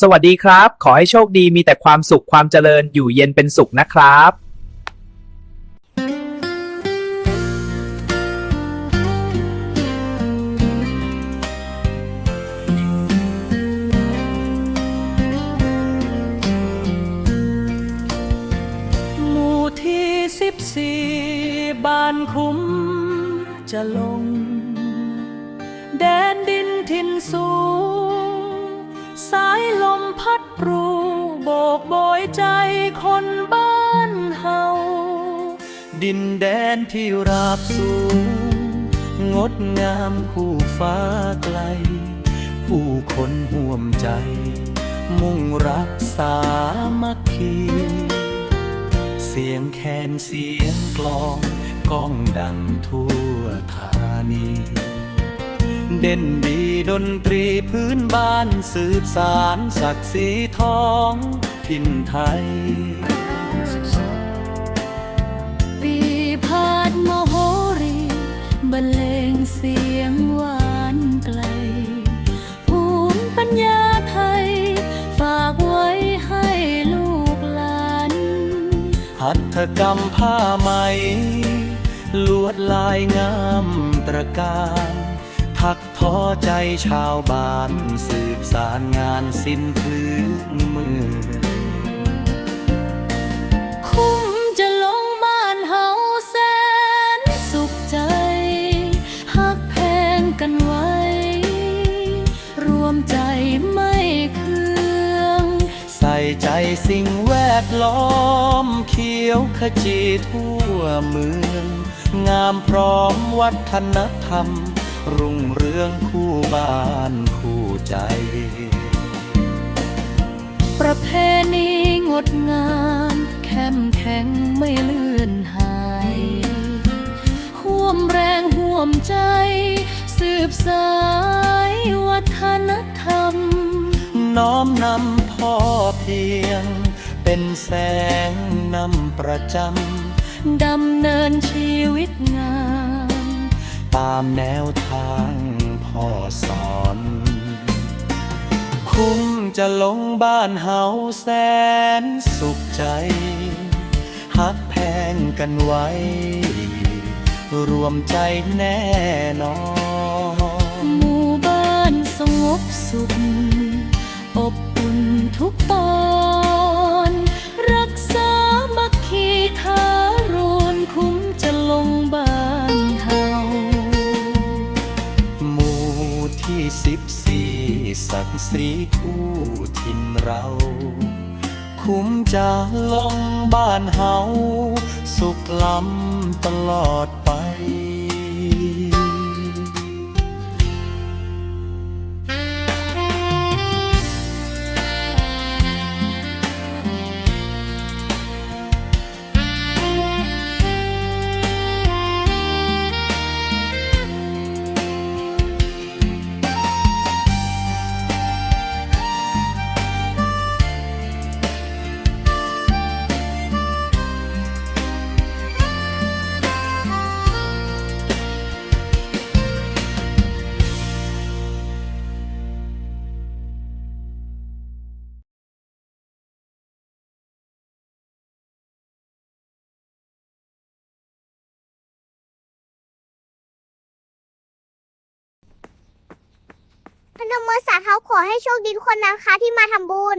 สวัสดีครับ ขอให้โชคดีมีแต่ความสุขความเจริญอยู่เย็นเป็นสุขนะครับหมู่ที่สิบสี่บ้านคุ้มจะลง แดนดินทินสูง สายลมพัดปรูโบกโบยใจคนบ้านเฮา ดินแดนที่ราบสูง งดงามคู่ฟ้าไกล ผู้คนห่วมใจ มุ่งรักสามัคคี เสียงแคนเสียงกลองก้องดังทั่วธานี เด่นดีดนตรีพื้นบ้านสืบสารศักดิ์ศรีท้องถิ่นไทย ปีพาดมโหรีบรรเลงเสียงหวานไกล ภูมิปัญญาไทย ฝากไว้ให้ลูกหลาน หัตถกรรมผ้าไหม ลวดลายงามตระการ ทักท้อใจชาวบ้าน สืบสารงานสิ้นพื้นเมืองคุ้มจะลงบ้านเฮาแสนสุขใจ หักแพงกันไว้ รวมใจไม่เคือง ใส่ใจสิ่งแวดล้อม เขียวขจีทั่วเมือง งามพร้อมวัฒนธรรม รุ่งเรืองคู่บ้านคู่ใจ ประเพณีงดงามเข้มแข็งไม่เลื่อนหายห่วมแรงห่วมใจ สืบสายวัฒนธรรม น้อมนำพ่อเพียง เป็นแสงนำประจดำเนินชีวิตงามำ ตามแนวทางพ่อสอน คุ้มจะลงบ้านเฮาแสนสุขใจ หักแพงกันไว้ รวมใจแน่นอนหมู่บ้านสงบสุขอบอุ่นทุกตอน ศักดิ์ศรีคู่ถิ่นเรา คุ้มจะลงบ้านเฮา สุขล้ำตลอดไป พนมมือสาเท้าขอให้โชคดีทุกคนนะคะที่มาทำบุญ